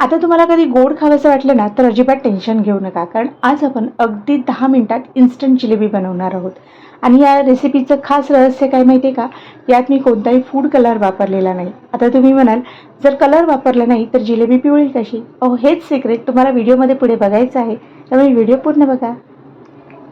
आता तुम्हाला कधी गोड खावंसं वाटलं ना तर अजिबात टेन्शन घेऊ नका. कारण आज आपण अगदी दहा मिनिटात इन्स्टंट जिलेबी बनवणार आहोत. आणि या रेसिपीचं खास रहस्य काय माहिती आहे का? यात मी कोणताही फूड कलर वापरलेला नाही. आता तुम्ही म्हणाल जर कलर वापरला नाही तर जिलेबी पिवळी कशी? अहो हेच सिक्रेट तुम्हाला व्हिडिओमध्ये पुढे बघायचं आहे. त्यामुळे व्हिडिओ पूर्ण बघा.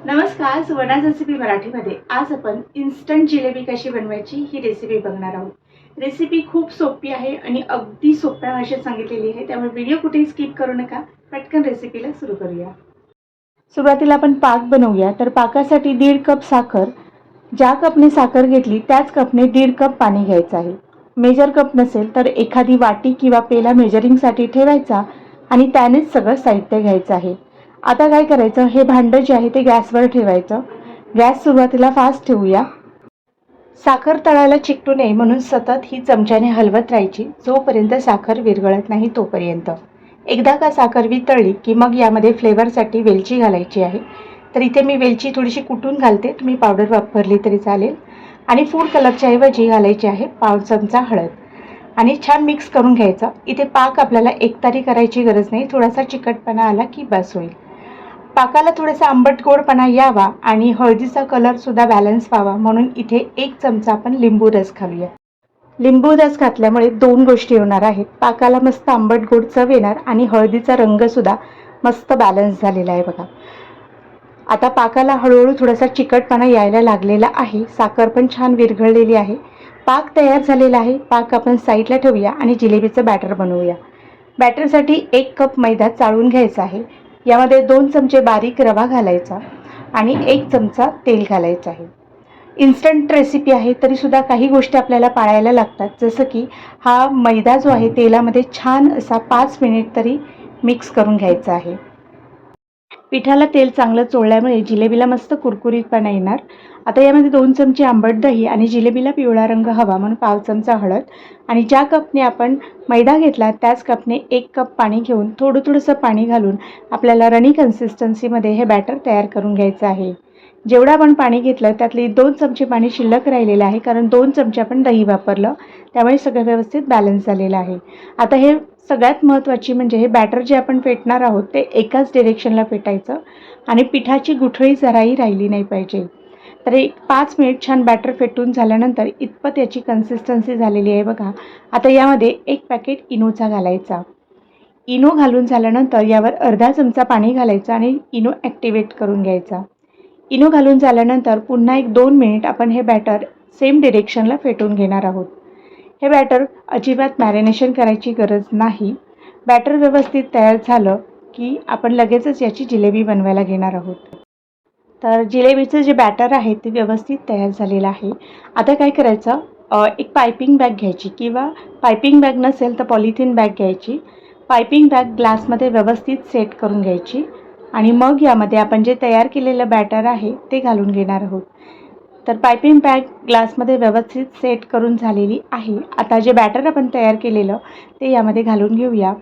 नमस्कार सुवर्णा रेसिपी मराठीमध्ये. आज आपण इन्स्टंट जिलेबी कशी बनवायची ही रेसिपी बघणार आहोत. रेसिपी खूप सोपी आहे आणि अगदी सोप्या भाषेत सांगितलेली आहे. त्यामुळे व्हिडिओ कुठेही स्किप करू नका. पटकन रेसिपीला सुरू करूया. सुरुवातीला आपण पाक बनवूया. तर पाकासाठी दीड कप साखर. ज्या कपने साखर घेतली त्याच कपने दीड कप पाणी घ्यायचं आहे. मेजर कप नसेल तर एखादी वाटी किंवा पेला मेजरिंगसाठी ठेवायचा आणि त्यानेच सगळं साहित्य घ्यायचं आहे. आता काय करायचं? हे भांडं जे आहे ते गॅसवर ठेवायचं. गॅस सुरुवातीला फास्ट ठेवूया. साखर तळायला चिकटू नये म्हणून सतत ही चमच्याने हलवत राहायची. जोपर्यंत साखर विरघळत नाही तोपर्यंत. एकदा का साखर वितळली की मग यामध्ये फ्लेवरसाठी वेलची घालायची आहे. तर इथे मी वेलची थोडीशी कुटून घालते. तुम्ही पावडर वापरली तरी चालेल. आणि फूड कलरच्या ऐवजी घालायची आहे पाव चमचा हळद. आणि छान मिक्स करून घ्यायचं. इथे पाक आपल्याला एकतारी करायची गरज नाही. थोडासा चिकटपणा आला की बस होईल. पाकाला थोडासा आंबट गोडपणा यावा आणि हळदीचा कलरसुद्धा बॅलन्स व्हावा. म्हणून इथे एक चमचा आपण लिंबू रस घालूया. लिंबू रस घातल्यामुळे दोन गोष्टी होणार आहेत. पाकाला मस्त आंबट गोड चव येणार आणि हळदीचा रंगसुद्धा मस्त बॅलन्स झालेला आहे बघा. आता पाकाला हळूहळू थोडासा चिकटपणा यायला लागलेला आहे. साखर पण छान विरघळलेली आहे. पाक तयार झालेला आहे. पाक आपण साईडला ठेवूया आणि जिलेबीचं बॅटर बनवूया. बॅटरसाठी एक कप मैदा चाळून घ्यायचा आहे. यामध्ये दोन चमचे बारीक रवा घालायचा आणि एक चमचा तेल घालायचं आहे. इन्स्टंट रेसिपी आहे तरीसुद्धा काही गोष्टी आपल्याला पाळायला लागतात. जसं की हा मैदा जो आहे तेलामध्ये छान असा पाच मिनिट तरी मिक्स करून घ्यायचा आहे. पिठाला तेल चांगलं चोळल्यामुळे जिलेबीला मस्त कुरकुरीतपणा येणार. आता यामध्ये दोन चमचे आंबट दही आणि जिलेबीला पिवळा रंग हवा म्हणून पाव चमचा हळद. आणि ज्या कपने आपण मैदा घेतला त्याच कपने एक कप पाणी घेऊन थोडं थोडंसं पाणी घालून आपल्याला रणी कन्सिस्टन्सीमध्ये हे बॅटर तयार करून घ्यायचं आहे. जेवढं आपण पाणी घेतलं त्यातली दोन चमचे पाणी शिल्लक राहिलेलं आहे कारण दोन चमचे आपण दही वापरलं. त्यामुळे सगळं व्यवस्थित बॅलन्स झालेलं आहे. आता हे सगळ्यात महत्त्वाची म्हणजे हे बॅटर जे आपण फेटणार आहोत ते एकाच डिरेक्शनला फेटायचं आणि पिठाची गुठळी जराही राहिली नाही पाहिजे. तर एक पाच मिनिट छान बॅटर फेटून झाल्यानंतर इतपत याची कन्सिस्टन्सी झालेली आहे बघा. आता यामध्ये एक पॅकेट इनोचा घालायचा. इनो घालून झाल्यानंतर यावर अर्धा चमचा पाणी घालायचं आणि इनो ॲक्टिवेट करून घ्यायचा. इनो घालून झाल्यानंतर पुन्हा एक दोन मिनिट आपण हे बॅटर सेम डिरेक्शनला फेटून घेणार आहोत. हे बॅटर अजिबात मॅरिनेशन करायची गरज नाही. बॅटर व्यवस्थित तयार झालं की आपण लगेचच याची जिलेबी बनवायला घेणार आहोत. तर जिलेबीचं जे बॅटर आहे ते व्यवस्थित तयार झालेलं आहे. आता काय करायचं? एक पायपिंग बॅग घ्यायची किंवा पायपिंग बॅग नसेल तर पॉलिथिन बॅग घ्यायची. पायपिंग बॅग ग्लासमध्ये व्यवस्थित सेट करून घ्यायची आणि मग यामध्ये आपण जे तयार केलेलं बॅटर आहे ते घालून घेणार आहोत. तर पायपिंग बॅग ग्लासमध्ये व्यवस्थित सेट करून झालेली आहे. आता जे बॅटर आपण तयार केलेलं ते यामध्ये घालून घेऊया.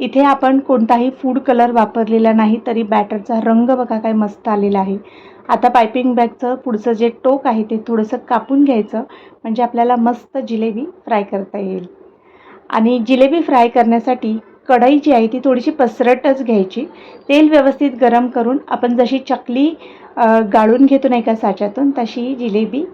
इथे आपण कोणताही फूड कलर वापरलेला नाही तरी बॅटरचा रंग बघा काय मस्त आलेला आहे. आता पायपिंग बॅगचं पुढचं जे टोक आहे ते थोडंसं कापून घ्यायचं. म्हणजे आपल्याला मस्त जिलेबी फ्राय करता येईल. आणि जिलेबी फ्राय करण्यासाठी कढई जी आहे ती थोडीशी पसरटच घ्यायची. तेल व्यवस्थित गरम करून आपण जशी चकली गाळून घेतो नाही का साच्यातून तशी जिलेबी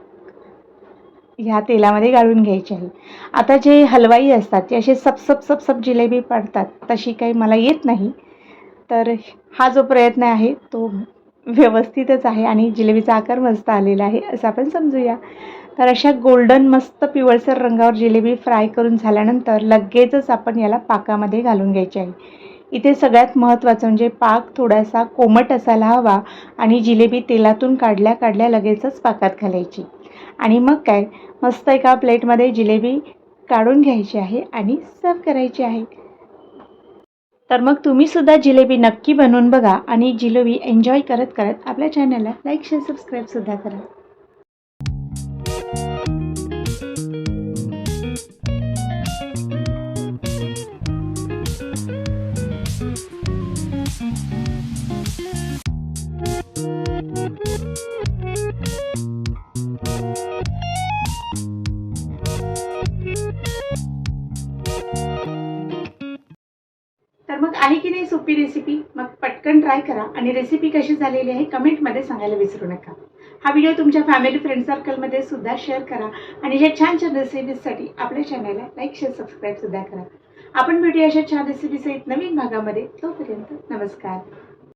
ह्या तेलामध्ये गाळून घ्यायची आहे. आता जे हलवाई असतात ते असे सपसप सपसप जिलेबी पाडतात तशी काही मला येत नाही. तर हा जो प्रयत्न आहे तो व्यवस्थितच आहे आणि जिलेबीचा आकार मस्त आलेला आहे असं आपण समजूया. तर अशा गोल्डन मस्त पिवळसर रंगावर जिलेबी फ्राय करून झाल्यानंतर लगेचच आपण याला पाकामध्ये घालून घ्यायची आहे. इथे सगळ्यात महत्त्वाचं म्हणजे पाक थोडासा कोमट असायला हवा आणि जिलेबी तेलातून काढल्या काढल्या लगेचच पाकात घालायची. आणि मग काय? मस्त एका प्लेटमध्ये जिलेबी काढून घ्यायची आहे आणि सर्व करायची आहे. तर मग तुम्हीसुद्धा जिलेबी नक्की बनवून बघा आणि जिलेबी एन्जॉय करत करत आपल्या चॅनलला लाईक शेअर सबस्क्राईबसुद्धा करा. मग आहे की नाही सोपी रेसिपी मग पटकन ट्राय करा. आणि रेसिपी कशी झालेली आहे कमेंटमध्ये सांगायला विसरू नका. हा व्हिडिओ तुमच्या फॅमिली फ्रेंड सर्कलमध्ये सुद्धा शेअर करा. आणि ह्या छान छान रेसिपीजसाठी आपल्या चॅनलला लाईक शेअर सबस्क्राईब सुद्धा करा. आपण भेटूया अशा छान रेसिपी सहित नवीन भागामध्ये. तोपर्यंत नमस्कार.